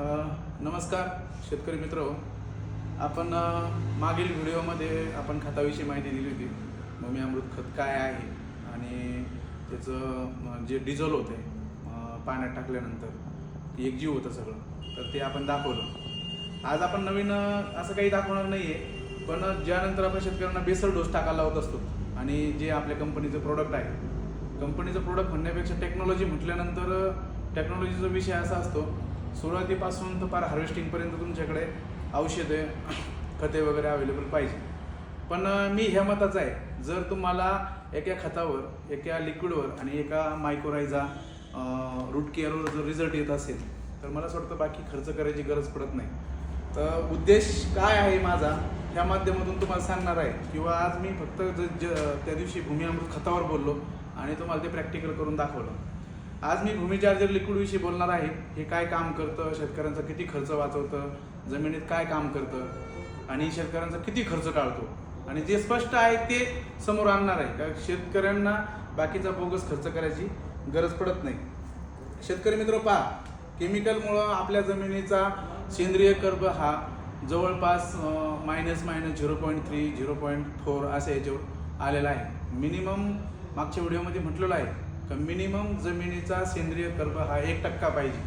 नमस्कार शेतकरी मित्र. आपण मागील व्हिडिओमध्ये आपण खताविषयी माहिती दिली होती. मम्मी अमृत खत काय आहे आणि त्याचं जे डिझल होते पाण्यात टाकल्यानंतर एक जीव होतं सगळं. तर ते आपण दाखवलं. आज आपण नवीन असं काही दाखवणार नाही आहे पण ज्यानंतर आपण शेतकऱ्यांना बेसर डोस टाकायला लावत असतो आणि जे आपल्या कंपनीचं प्रोडक्ट आहे कंपनीचं प्रोडक्ट म्हणण्यापेक्षा टेक्नॉलॉजी म्हटल्यानंतर टेक्नॉलॉजीचा विषय असा असतो सुरुवातीपासून तर फार हार्वेस्टिंगपर्यंत तुमच्याकडे औषधे खते वगैरे अवेलेबल पाहिजे. पण मी ह्या मताचा आहे. जर तुम्हाला एका खतावर एका लिक्विडवर आणि एका मायक्रोरायझा रूट केअरवर जर रिझल्ट येत असेल तर मला असं वाटतं बाकी खर्च करायची गरज पडत नाही. तर उद्देश काय आहे माझा? ह्या माध्यमातून तुम्हाला सांगणार आहे. किंवा आज मी फक्त ज ज त्या दिवशी भूमी अमृत खतावर बोललो आणि तुम्हाला ते प्रॅक्टिकल करून दाखवलं. आज मी भूमी चार्जर लिक्विडविषयी बोलणार आहे. हे काय काम करतं? शेतकऱ्यांचा किती खर्च वाचवतं? जमिनीत काय काम करतं? आणि शेतकऱ्यांचा किती खर्च टाळतो? आणि जे स्पष्ट आहे ते समोर आणणार आहे. कारण शेतकऱ्यांना बाकीचा बोगस खर्च करायची गरज पडत नाही. शेतकरी मित्र पहा. केमिकलमुळं आपल्या जमिनीचा सेंद्रिय कर्ब हा जवळपास minus minus zero point three zero point four असे याच्यावर आलेला आहे. मिनिमम मागच्या व्हिडिओमध्ये म्हटलेलं आहे. तर मिनिमम जमिनीचा सेंद्रिय कर्ब हा एक टक्का पाहिजे.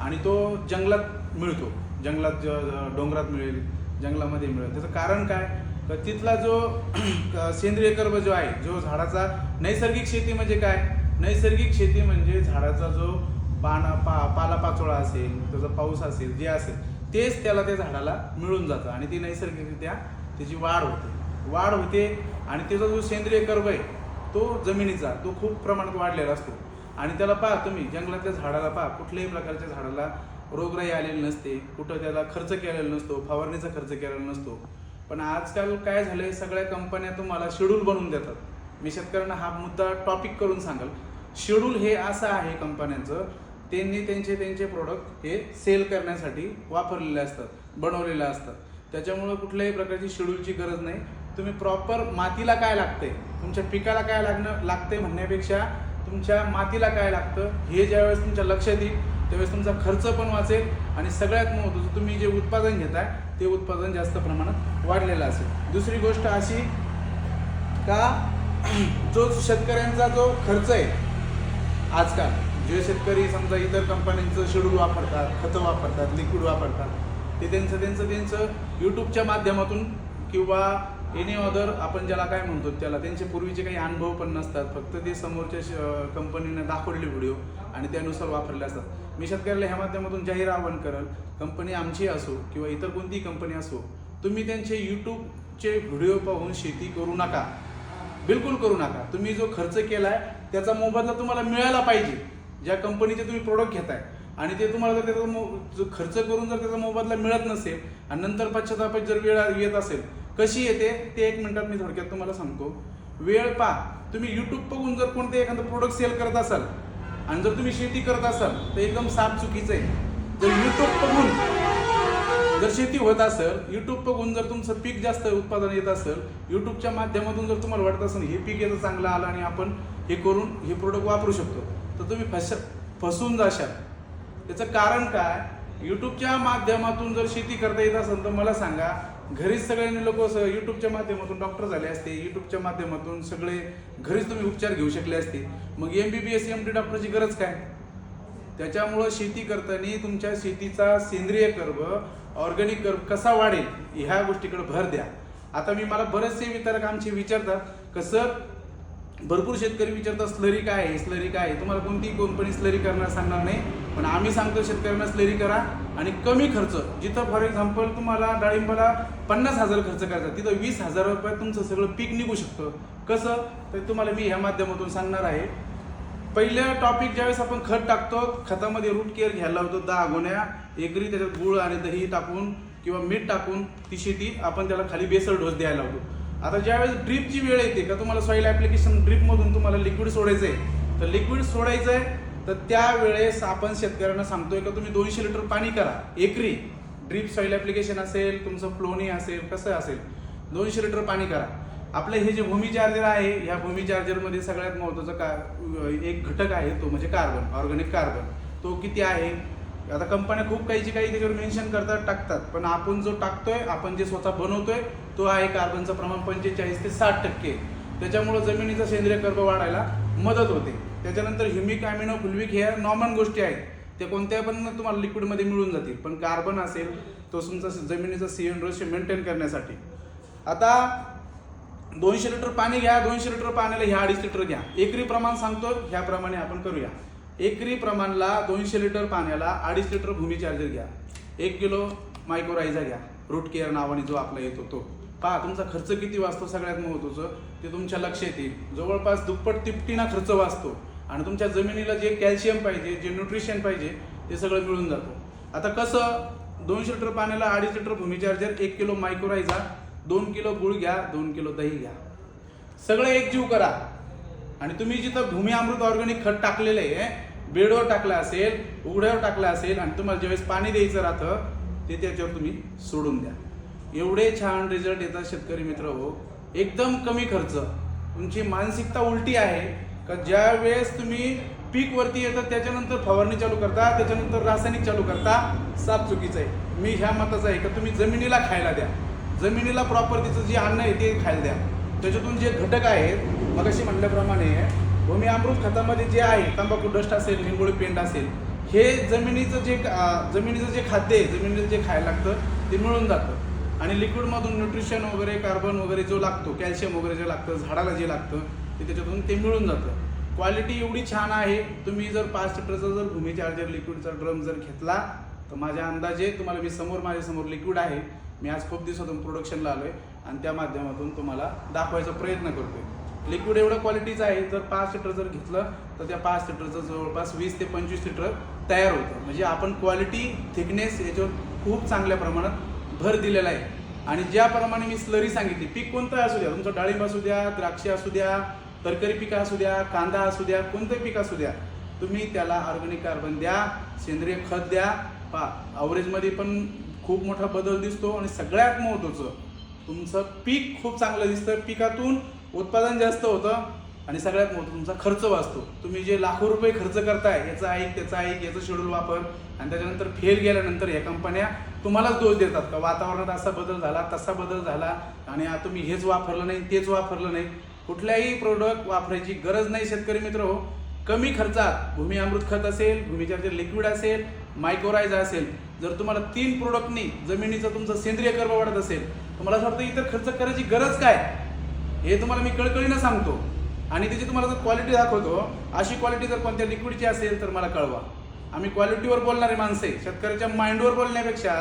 आणि तो जंगलात मिळतो. जंगलात ज- डोंगरात मिळेल जंगलामध्ये मिळेल. त्याचं कारण काय? तर तिथला जो सेंद्रिय कर्ब जो आहे जो झाडाचा नैसर्गिक शेती म्हणजे काय? नैसर्गिक शेती म्हणजे झाडाचा जो पाना पा पालापाचोळा असेल त्याचा पाऊस असेल जे असेल तेच त्याला त्या झाडाला मिळून जातं. आणि ती नैसर्गिकरित्या त्याची वाढ होते. वाढ होते आणि त्याचा जो सेंद्रिय कर्ब आहे तो जमिनीचा तो खूप प्रमाणात वाढलेला असतो. आणि त्याला पहा तुम्ही जंगलातल्या झाडाला पहा कुठल्याही प्रकारच्या झाडाला रोगराई आलेली नसते कुठं त्याला खर्च केलेला नसतो फवारणीचा खर्च केलेला नसतो. पण आजकाल काय झालंय सगळ्या कंपन्या तुम्हाला शेड्यूल बनवून देतात. मी शेतकऱ्यांना हा मुद्दा टॉपिक करून सांगाल. शेड्यूल हे असं आहे कंपन्यांचं त्यांनी त्यांचे त्यांचे प्रोडक्ट हे सेल करण्यासाठी वापरलेले असतात बनवलेले असतात. त्याच्यामुळं कुठल्याही प्रकारची शेड्यूलची गरज नाही. तुम्ही प्रॉपर मातीला काय लागते तुमच्या पिकाला काय लागणं लागते म्हणण्यापेक्षा तुमच्या मातीला काय लागतं? हे ज्यावेळेस तुमच्या लक्षात येईल त्यावेळेस तुमचा खर्च पण वाचेल आणि सगळ्यात महत्त्वाचं तुम्ही जे उत्पादन घेताय ते उत्पादन जास्त प्रमाणात वाढलेलं असेल. दुसरी गोष्ट अशी का जो शेतकऱ्यांचा जो खर्च आहे आजकाल जे शेतकरी समजा इतर कंपन्यांचं शेड्यूल वापरतात खतं वापरतात लिक्विड वापरतात ते त्यांचं त्यांचं त्यांचं यूट्यूबच्या माध्यमातून किंवा एनी अदर आपण ज्याला काय म्हणतो त्याला त्यांचे पूर्वीचे काही अनुभव पण नसतात. फक्त ते समोरच्या श- कंपनीने दाखवलेले व्हिडिओ आणि त्यानुसार वापरले असतात. मी शेतकऱ्याला ह्या माध्यमातून जाहीर आवाहन करल कंपनी आमची असो किंवा इतर कोणतीही कंपनी असो तुम्ही त्यांचे यूट्यूबचे व्हिडिओ पाहून शेती करू नका. बिलकुल करू नका. तुम्ही जो खर्च केला आहे त्याचा मोबदला तुम्हाला मिळायला पाहिजे. ज्या कंपनीचे तुम्ही प्रोडक्ट घेताय आणि ते तुम्हाला जर त्याचा मो- जो खर्च करून जर त्याचा मोबदला मिळत नसेल आणि नंतर पश्चातापात जर वेळ येत असेल कशी येते? ते एक मिनिटात मी थोडक्यात तुम्हाला सांगतो. वेळ पा तुम्ही युट्यूब बघून जर कोणते एखादं प्रोडक्ट सेल करत असाल आणि जर तुम्ही शेती करत असाल तर एकदम साफ चुकीचं आहे. जर युट्यूब बघून जर शेती होत असेल युट्यूब बघून जर तुमचं पीक जास्त उत्पादन येत असेल युट्यूबच्या माध्यमातून जर तुम्हाला वाटत असेल हे पीक याचं चांगलं आलं आणि आपण हे करून हे प्रोडक्ट वापरू शकतो तर तुम्ही फस फसून जाशाल. त्याचं कारण काय? युट्यूबच्या माध्यमातून जर शेती करता येत असेल तर मला सांगा घरीच सगळ्यांनी लोक युट्यूबच्या माध्यमातून डॉक्टर झाले असते युट्यूबच्या माध्यमातून सगळे घरीच तुम्ही उपचार घेऊ शकले असते. मग M B B S M D डॉक्टरची गरज काय? त्याच्यामुळं शेती करताना तुमच्या शेतीचा सेंद्रिय कर्ब ऑर्गॅनिक कर्ब कसा वाढेल ह्या गोष्टीकडे भर द्या. आता मी मला बरेचसे वितरक आमचे विचारतात कसं? भरपूर शेतकरी विचारतात स्लरी काय आहे? स्लरी काय आहे? तुम्हाला कोणतीही कंपनी स्लरी करणार सांगणार नाही पण आम्ही सांगतो शेतकऱ्यांना स्लरी करा आणि कमी खर्च. जिथं फॉर एक्झाम्पल तुम्हाला डाळिंबाला पन्नास हजार खर्च करायचा तिथं वीस हजार रुपयात तुमचं सगळं पीक निघू शकतं. कसं? तर तुम्हाला मी ह्या माध्यमातून सांगणार आहे. पहिल्या टॉपिक ज्यावेळेस आपण खत टाकतो खतामध्ये रूट केअर घ्यायला होतो दहा गोण्या एकरी त्याच्यात गुळ आणि दही टाकून किंवा मीठ टाकून ती शेती आपण त्याला खाली बेसर डोस द्यायला होतो आता ज्यावेळेस ड्रीपची वेळ येते का तुम्हाला सॉईल ॲप्लिकेशन ड्रीपमधून तुम्हाला लिक्विड सोडायचं आहे तर लिक्विड सोडायचं आहे तर त्यावेळेस आपण शेतकऱ्यांना सांगतोय का तुम्ही दोनशे लिटर पाणी करा एकरी. ड्रीप सॉईल ॲप्लिकेशन असेल तुमचं फ्लोनी असेल कसं असेल दोनशे लिटर पाणी करा. आपलं हे जे भूमी चार्जर आहे ह्या भूमी चार्जरमध्ये सगळ्यात महत्त्वाचा का एक घटक आहे तो म्हणजे कार्बन ऑर्गॅनिक कार्बन तो किती आहे? आता कंपन्या खूप काहीची काही त्याच्यावर मेन्शन करतात टाकतात. पण आपण जो टाकतोय आपण जे स्वतः बनवतोय तो आहे कार्बनचं प्रमाण पंचेचाळीस ते साठ टक्के. त्याच्यामुळं जमिनीचा सेंद्रिय कर्ब वाढायला मदत होते. त्याच्यानंतर ह्युमिक अॅमिनो फुलविक ह्या नॉर्मल गोष्टी आहेत. ते कोणत्या पण तुम्हाला लिक्विडमध्ये मिळून जातील. पण कार्बन असेल तो तुमचा जमिनीचा सी एन रेशो मेंटेन करण्यासाठी. आता दोनशे लिटर पाणी घ्या दोनशे लिटर पाण्याला ह्या अडीच लिटर घ्या. एकरी प्रमाण सांगतो ह्याप्रमाणे आपण करूया. एकरी प्रमाणला दोनशे लिटर पाण्याला अडीच लिटर भूमी चार्जर घ्या. एक किलो मायक्रोरायझा घ्या. रूट केअर नावाने जो आपला येतो तो. पहा तुमचा खर्च किती वाचतो सगळ्यात महत्त्वाचं ते तुमच्या लक्षात येईल. जवळपास दुप्पट तिपटीना खर्च वाचतो. आणि तुमच्या जमिनीला जे कॅल्शियम पाहिजे जे न्यूट्रिशन पाहिजे ते सगळं मिळून जातं. आता कसं दोनशे लिटर पाण्याला अडीच लिटर भूमी चार्जर एक किलो मायक्रोरायझा दोन किलो गुळ घ्या दोन किलो दही घ्या. सगळं एकजीव करा. आणि तुम्ही जिथं भूमी अमृत ऑर्गॅनिक खत टाकलेलं आहे बेडवर टाकलं असेल उघड्यावर टाकलं असेल आणि तुम्हाला ज्यावेळेस पाणी द्यायचं राहतं ते त्याच्यावर तुम्ही सोडून द्या. एवढे छान रिझल्ट येतात शेतकरी मित्र हो. एकदम कमी खर्च. तुमची मानसिकता उलटी आहे. का ज्या वेळेस तुम्ही पीक वरती त्याच्यानंतर फवारणी चालू करता त्याच्यानंतर रासायनिक चालू करता साफ चुकीचं आहे. मी ह्या मताचा आहे का तुम्ही जमिनीला खायला द्या. जमिनीला प्रॉपर तिचं जे अन्न आहे ते खायला द्या. त्याच्यातून जे घटक आहेत मग अशी म्हटल्याप्रमाणे भूमी अमृत खतामध्ये जे आहे तंबाखू डस्ट असेल निंबोळी पेंड असेल हे जमिनीचं जे जमिनीचं जे खाद्य आहे जमिनीचं जे खायला लागतं ते मिळून जातं. आणि लिक्विडमधून न्यूट्रिशन वगैरे कार्बन वगैरे जो लागतो कॅल्शियम वगैरे जे लागतं झाडाला जे लागतं ते त्याच्यातून ते मिळून जातं. क्वालिटी एवढी छान आहे तुम्ही जर पाच लिटरचा जर भूमी चार्जर लिक्विडचा ड्रम जर घेतला तर माझ्या अंदाजे तुम्हाला मी समोर माझ्यासमोर लिक्विड आहे. मी आज खूप दिवसातून प्रोडक्शनला आहे आणि त्या माध्यमातून तुम्हाला दाखवायचा प्रयत्न करतोय. लिक्विड एवढं क्वालिटीचं आहे जर पाच लिटर जर घेतलं तर त्या पाच लिटरचं जवळपास वीस ते पंचवीस लिटर तयार होतं. म्हणजे आपण क्वालिटी थिकनेस याच्यावर खूप चांगल्या प्रमाणात भर दिलेला आहे. आणि ज्याप्रमाणे मी स्लरी सांगितली पीक कोणतं असू द्या तुमचं डाळिंब असू द्या द्राक्षे असू द्या तरकारी पिकं असू द्या कांदा असू द्या कोणतंही पीक असू द्या तुम्ही त्याला ऑर्गॅनिक कार्बन द्या सेंद्रिय खत द्या. पा अवरेजमध्ये पण खूप मोठा बदल दिसतो आणि सगळ्यात महत्त्वाचं तुमचं पीक खूप चांगलं दिसतं. पिकातून उत्पादन जास्त होतं. आणि सगळ्यात महत्त्वाचं तुमचा खर्च वाचतो. तुम्ही जे लाखो रुपये खर्च करताय याचा ऐक त्याचा ऐक याचं शेड्यूल वापर. आणि त्याच्यानंतर फेल गेल्यानंतर या कंपन्या तुम्हालाच दोष देतात का? वातावरणात असा बदल झाला तसा बदल झाला आणि तुम्ही हेच वापरलं नाही तेच वापरलं नाही. कुठल्याही प्रोडक्ट वापरायची गरज नाही शेतकरी मित्र हो. कमी खर्चात भूमी अमृत खत असेल भूमीच्या लिक्विड असेल मायक्रोरायझा असेल जर तुम्हाला तीन प्रोडक्टनी जमिनीचं तुमचं सेंद्रिय कर्म वाढत असेल तुम्हाला असं वाटतं इतर खर्च करायची गरज काय? हे तुम्हाला मी कळकळीनं सांगतो. आणि त्याची तुम्हाला जर क्वालिटी दाखवतो अशी क्वालिटी जर कोणत्या लिक्विडची असेल तर मला कळवा. आम्ही क्वालिटीवर बोलणारे माणसे शेतकऱ्याच्या माइंडवर बोलण्यापेक्षा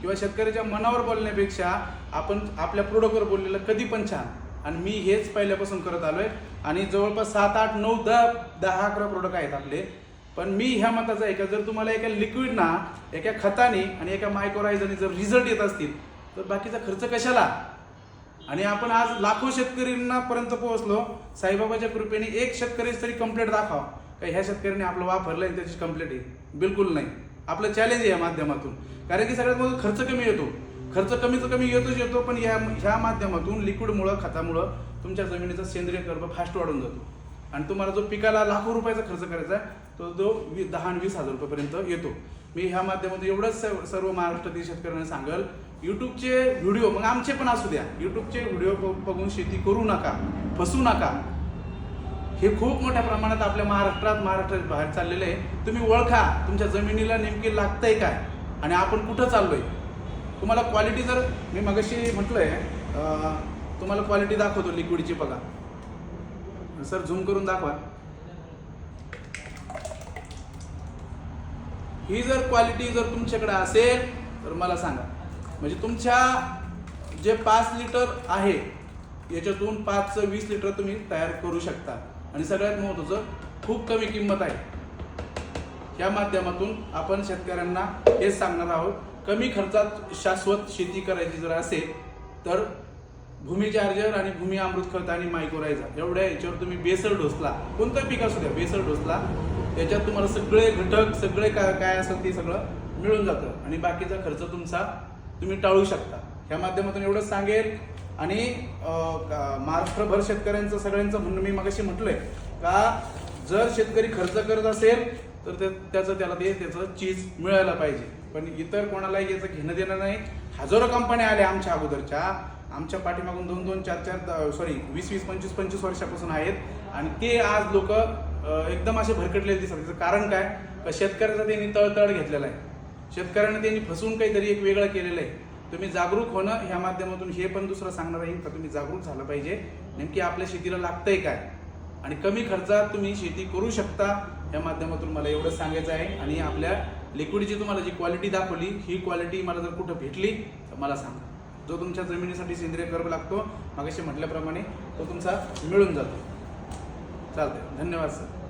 किंवा शेतकऱ्याच्या मनावर बोलण्यापेक्षा आपण आपल्या प्रोडक्टवर बोललेलं कधी पण छान. आणि मी हेच पहिल्यापासून करत आलो आहे आणि जवळपास सात आठ नऊ दहा दहा अकरा प्रोडक्ट आहेत आपले. पण मी ह्या मताचा आहे का जर तुम्हाला एका लिक्विडना एका खताने आणि एका मायक्रोरायझरने जर रिझल्ट येत असतील तर बाकीचा खर्च कशाला? आणि आपण आज लाखो शेतकऱ्यांना पर्यंत पोहोचलो. साईबाबाच्या कृपेने एक शेतकरी तरी कंप्लेंट दाखवा. का ह्या शेतकऱ्याने आपलं वापरलं आणि त्याची कंप्लेंट आहे? बिलकुल नाही. आपलं चॅलेंज आहे या माध्यमातून. कारण की सगळ्यात मोठा खर्च कमी येतो. खर्च कमीच कमी येतोच येतो पण या ह्या माध्यमातून लिक्विडमुळं खतामुळं तुमच्या जमिनीचा सेंद्रिय कर्ब फास्ट वाढून जातो. आणि तुम्हाला जो पिकाला लाखो रुपयाचा खर्च करायचा आहे तो जो वी दहा आणि वीस हजार रुपयापर्यंत येतो. मी ह्या माध्यमातून एवढंच सर्व- सर्व महाराष्ट्रातील शेतकऱ्यांना सांगेल युट्यूबचे व्हिडिओ मग आमचे पण असू द्या. युट्यूबचे व्हिडिओ बघून शेती करू नका फसू नका. हे खूप मोठ्या प्रमाणात आपल्या महाराष्ट्रात महाराष्ट्रात बाहेर चाललेलं आहे. तुम्ही ओळखा तुमच्या जमिनीला नेमकी लागतंय काय? आणि आपण कुठं चाललोय? तुम्हाला क्वालिटी जर मी मगाशी म्हटलंय आहे तुम्हाला क्वालिटी दाखवतो लिक्विडची बघा. सर झूम करून दाखवा. ही जर क्वालिटी जर तुमच्याकडे असेल तर मला सांगा. म्हणजे तुमच्या जे पाच लिटर आहे याच्यातून पाच वीस लिटर तुम्ही तयार करू शकता. आणि सगळ्यात महत्त्वाचं खूप कमी किंमत आहे. या माध्यमातून आपण शेतकऱ्यांना हेच सांगणार आहोत. कमी खर्चात शाश्वत शेती करायची जर असेल तर भूमी चार्जर आणि भूमी अमृत खत आणि मायक्रोरायझा एवढ्या याच्यावर तुम्ही बेसर डोसला कोणतं पीक असू द्या बेसर डोसला त्याच्यात तुम्हाला सगळे घटक सगळे काय काय असेल ते सगळं मिळून जातं. आणि बाकीचा खर्च तुमचा तुम्ही टाळू शकता. ह्या माध्यमातून एवढंच सांगेल. आणि महाराष्ट्रभर शेतकऱ्यांचं सगळ्यांचं म्हणणं मी मगाशी म्हटलंय का जर शेतकरी खर्च करत असेल तर ते त्याचं त्याला ते त्याचं चीज मिळायला पाहिजे. पण इतर कोणालाही याचं घेणं देणं नाही. हजारो कंपन्या आल्या आमच्या अगोदरच्या. आमच्या पाठीमागून दोन दोन चार चार सॉरी वीस वीस पंचवीस पंचवीस वर्षापासून आहेत. आणि ते आज लोक एकदम असे भरकटलेले दिसतात. त्याचं कारण काय? का शेतकऱ्याचा त्यांनी तळतळ घेतलेला आहे. शेतकऱ्यांना त्यांनी फसवून काहीतरी एक वेगळं केलेलं आहे. तुम्ही जागरूक होणं ह्या माध्यमातून हे पण दुसरं सांगणार आहे का तुम्ही जागरूक झालं पाहिजे? नेमकी आपल्या शेतीला लागतंय काय? आणि कमी खर्चात तुम्ही शेती करू शकता या माध्यमातून मला एवढं सांगायचं आहे. आणि आपल्या लिक्विडची तुम्हाला जी क्वालिटी दाखवली ही क्वालिटी मला जर कुठं भेटली तर मला सांगा. जो तुमच्या जमिनीसाठी सेंद्रिय कर्ब लागतो मागाशी म्हटल्याप्रमाणे तो तुमचा मिळून जातो. चालतंय. धन्यवाद सर